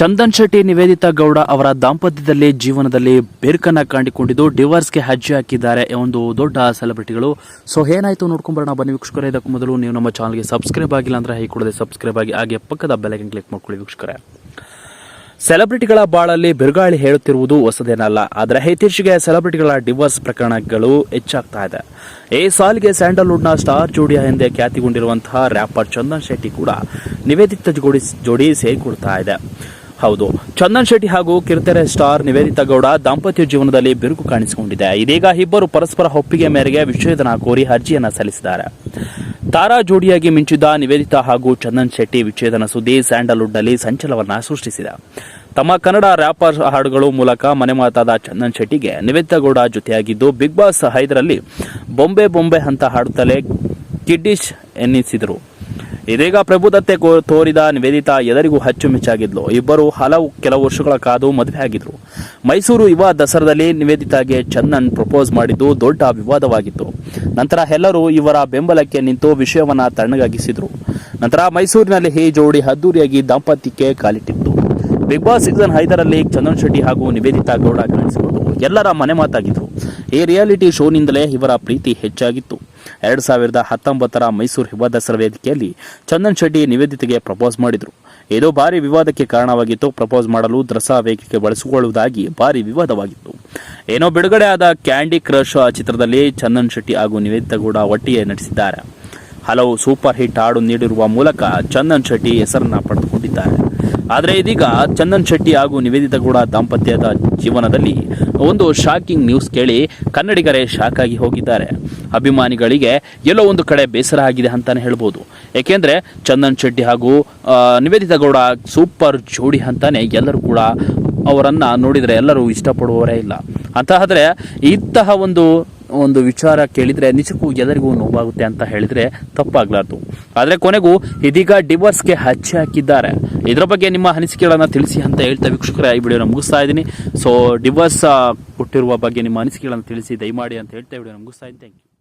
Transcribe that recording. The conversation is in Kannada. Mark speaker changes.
Speaker 1: ಚಂದನ್ ಶೆಟ್ಟಿ ನಿವೇದಿತಾ ಗೌಡ ಅವರ ದಾಂಪತ್ಯದಲ್ಲಿ ಜೀವನದಲ್ಲಿ ಬೇರ್ಕನ್ನ ಕಾಣಿಕೊಂಡಿದ್ದು ಡಿವೋರ್ಸ್ಗೆ ಹೆಜ್ಜೆ ಹಾಕಿದ್ದಾರೆ ಒಂದು ದೊಡ್ಡ ಸೆಲೆಬ್ರಿಟಿಗಳು. ಸೊ ಏನಾಯ್ತು ನೋಡ್ಕೊಂಬರೋಣ ಬನ್ನಿ ವೀಕ್ಷಕರೇ, ಇದಕ್ಕೂ ಮೊದಲು ನೀವು ನಮ್ಮ ಚಾನಲ್ಗೆ ಸಬ್ಸ್ಕ್ರೈಬ್ ಆಗಿಲ್ಲ ಅಂದ್ರೆ ಹೈ ಕೊಡದೆ ಸಬ್ಸ್ಕ್ರೈಬ್ ಆಗಿ ಹಾಗೆ ಪಕ್ಕದ ಬೆಲೆಗೆ ಕ್ಲಿಕ್ ಮಾಡ್ಕೊಳ್ಳಿ ವೀಕ್ಷಕರೇ. ಸೆಲೆಬ್ರಿಟಿಗಳ ಬಾಳಲ್ಲಿ ಬಿರುಗಾಳಿ ಹೇಳುತ್ತಿರುವುದು ಹೊಸದೇನಲ್ಲ, ಆದರೆ ಇತ್ತೀಚೆಗೆ ಸೆಲೆಬ್ರಿಟಿಗಳ ಡಿವೋರ್ಸ್ ಪ್ರಕರಣಗಳು ಹೆಚ್ಚಾಗ್ತಾ ಇದೆ. ಈ ಸಾಲಿಗೆ ಸ್ಯಾಂಡಲ್ವುಡ್ನ ಸ್ಟಾರ್ ಜೋಡಿಯ ಎಂದೇ ಖ್ಯಾತಿಗೊಂಡಿರುವಂತಹ ರ್ಯಾಪರ್ ಚಂದನ್ ಶೆಟ್ಟಿ ಕೂಡ ನಿವೇದಿತ ಜೋಡಿ ಜೋಡಿ ಸೇರಿಕೊಳ್ತಾ ಇದೆ. ಹೌದು. ಚಂದನ್ ಶೆಟ್ಟಿ ಹಾಗೂ ಕಿರುತೆರೆ ಸ್ಟಾರ್ ನಿವೇದಿತಾ ಗೌಡ ದಾಂಪತ್ಯ ಜೀವನದಲ್ಲಿ ಬಿರುಕು ಕಾಣಿಸಿಕೊಂಡಿದೆ. ಇದೀಗ ಇಬ್ಬರು ಪರಸ್ಪರ ಒಪ್ಪಿಗೆ ಮೇರೆಗೆ ವಿಚ್ಛೇದನ ಕೋರಿ ಅರ್ಜಿಯನ್ನು ಸಲ್ಲಿಸಿದ್ದಾರೆ. ತಾರಾ ಜೋಡಿಯಾಗಿ ಮಿಂಚಿದ್ದ ನಿವೇದಿತಾ ಹಾಗೂ ಚಂದನ್ ಶೆಟ್ಟಿ ವಿಚ್ಛೇದನ ಸುದ್ದಿ ಸ್ಯಾಂಡಲ್ವುಡ್ನಲ್ಲಿ ಸಂಚಲವನ್ನ ಸೃಷ್ಟಿಸಿದೆ. ತಮ್ಮ ಕನ್ನಡ ರ್ಯಾಪರ್ ಹಾಡುಗಳು ಮೂಲಕ ಮನೆ ಮಾತಾದ ಚಂದನ್ ಶೆಟ್ಟಿಗೆ ನಿವೇದಿತಾ ಗೌಡ ಜೊತೆಯಾಗಿದ್ದು, ಬಿಗ್ ಬಾಸ್ ಐದರಲ್ಲಿ ಬೊಂಬೆ ಬೊಂಬೆ ಅಂತ ಹಾಡುತ್ತಲೇ ಕಿಡ್ಡಿಶ್ ಎನ್ನಿಸಿದರು. ಇದೀಗ ಪ್ರಭುದತ್ತೆ ತೋರಿದ ನಿವೇದಿತಾ ಎದರಿಗೂ ಅಚ್ಚುಮೆಚ್ಚಾಗಿದ್ಲು ಇಬ್ಬರು ಹಲವು ಕೆಲವು ವರ್ಷಗಳ ಕಾದು ಮದುವೆ ಆಗಿದ್ರು. ಮೈಸೂರು ಯುವ ದಸರಾದಲ್ಲಿ ನಿವೇದಿತಾಗೆ ಚಂದನ್ ಪ್ರಪೋಸ್ ಮಾಡಿದ್ದು ದೊಡ್ಡ ವಿವಾದವಾಗಿತ್ತು. ನಂತರ ಎಲ್ಲರೂ ಇವರ ಬೆಂಬಲಕ್ಕೆ ನಿಂತು ವಿಷಯವನ್ನ ತಣ್ಣಗಾಗಿಸಿದ್ರು. ನಂತರ ಮೈಸೂರಿನಲ್ಲಿ ಈ ಜೋಡಿ ಅದ್ದೂರಿಯಾಗಿ ದಾಂಪತ್ಯಕ್ಕೆ ಕಾಲಿಟ್ಟಿತ್ತು. ಬಿಗ್ ಬಾಸ್ ಸೀಸನ್ ಐದರಲ್ಲಿ ಚಂದನ್ ಶೆಟ್ಟಿ ಹಾಗೂ ನಿವೇದಿತಾ ಗೌಡ ಕಾಣಿಸಿಕೊಂಡು ಎಲ್ಲರ ಮನೆ ಮಾತಾಗಿದ್ರು. ಈ ರಿಯಾಲಿಟಿ ಶೋನಿಂದಲೇ ಇವರ ಪ್ರೀತಿ ಹೆಚ್ಚಾಗಿತ್ತು. ಎರಡ್ ಸಾವಿರದ ಹತ್ತೊಂಬತ್ತರ ಮೈಸೂರು ಯುವ ದಸರಾ ವೇದಿಕೆಯಲ್ಲಿ ಚಂದನ್ ಶೆಟ್ಟಿ ನಿವೇದಿತೆಗೆ ಪ್ರಪೋಸ್ ಮಾಡಿದರು. ಇದು ಭಾರಿ ವಿವಾದಕ್ಕೆ ಕಾರಣವಾಗಿತ್ತು. ಪ್ರಪೋಸ್ ಮಾಡಲು ದಸರಾ ವೇದಿಕೆ ಬಳಸಿಕೊಳ್ಳುವುದಾಗಿ ಭಾರಿ ವಿವಾದವಾಗಿತ್ತು. ಏನೋ ಬಿಡುಗಡೆ ಆದ ಕ್ಯಾಂಡಿ ಕ್ರಶ್ ಚಿತ್ರದಲ್ಲಿ ಚಂದನ್ ಶೆಟ್ಟಿ ಹಾಗೂ ನಿವೇದಿತಾ ಕೂಡ ಒಟ್ಟಿಗೆ ನಟಿಸಿದ್ದಾರೆ. ಹಲವು ಸೂಪರ್ ಹಿಟ್ ಹಾಡು ನೀಡಿರುವ ಮೂಲಕ ಚಂದನ್ ಶೆಟ್ಟಿ ಹೆಸರನ್ನ ಪಡೆದುಕೊಂಡಿದ್ದಾರೆ. ಆದರೆ ಇದೀಗ ಚಂದನ್ ಶೆಟ್ಟಿ ಹಾಗೂ ನಿವೇದಿತ ಗೌಡ ದಾಂಪತ್ಯದ ಜೀವನದಲ್ಲಿ ಒಂದು ಶಾಕಿಂಗ್ ನ್ಯೂಸ್ ಕೇಳಿ ಕನ್ನಡಿಗರೇ ಶಾಕ್ ಆಗಿ ಹೋಗಿದ್ದಾರೆ. ಅಭಿಮಾನಿಗಳಿಗೆ ಎಲ್ಲೋ ಒಂದು ಕಡೆ ಬೇಸರ ಆಗಿದೆ ಅಂತಾನೆ ಹೇಳ್ಬೋದು. ಏಕೆಂದರೆ ಚಂದನ್ ಶೆಟ್ಟಿ ಹಾಗೂ ನಿವೇದಿತ ಗೌಡ ಸೂಪರ್ ಜೋಡಿ ಅಂತಾನೆ ಎಲ್ಲರೂ ಕೂಡ ಅವರನ್ನು ನೋಡಿದರೆ ಎಲ್ಲರೂ ಇಷ್ಟಪಡುವವರೇ ಇಲ್ಲ. ಅಂತ ಆದ್ರೆ ಇಂತಹ ಒಂದು ಒಂದು ವಿಚಾರ ಕೇಳಿದ್ರೆ ನಿಜಕ್ಕೂ ಎಲ್ಲರಿಗೂ ನೋವಾಗುತ್ತೆ ಅಂತ ಹೇಳಿದ್ರೆ ತಪ್ಪಾಗ್ಲಾರ್ದು. ಆದ್ರೆ ಕೊನೆಗೂ ಇದೀಗ ಡಿವೋರ್ಸ್ಗೆ ಹಚ್ಚಿ ಹಾಕಿದ್ದಾರೆ. ಇದರ ಬಗ್ಗೆ ನಿಮ್ಮ ಅನಿಸಿಕೆಗಳನ್ನ ತಿಳಿಸಿ ಅಂತ ಹೇಳ್ತಾ ವೀಕ್ಷಕರ, ಈ ವಿಡಿಯೋನ ಮುಗಿಸ್ತಾ ಇದ್ದೀನಿ. ಸೊ ಡಿವೋರ್ಸ್ ಕೊಟ್ಟಿರುವ ಬಗ್ಗೆ ನಿಮ್ಮ ಅನಿಸಿಕೆಗಳನ್ನು ತಿಳಿಸಿ ದಯಮಾಡಿ ಅಂತ ಹೇಳ್ತಾ ವಿಡಿಯೋನ ಮುಗಿಸ್ತಾ ಇದ್ದೀನಿ. Thank you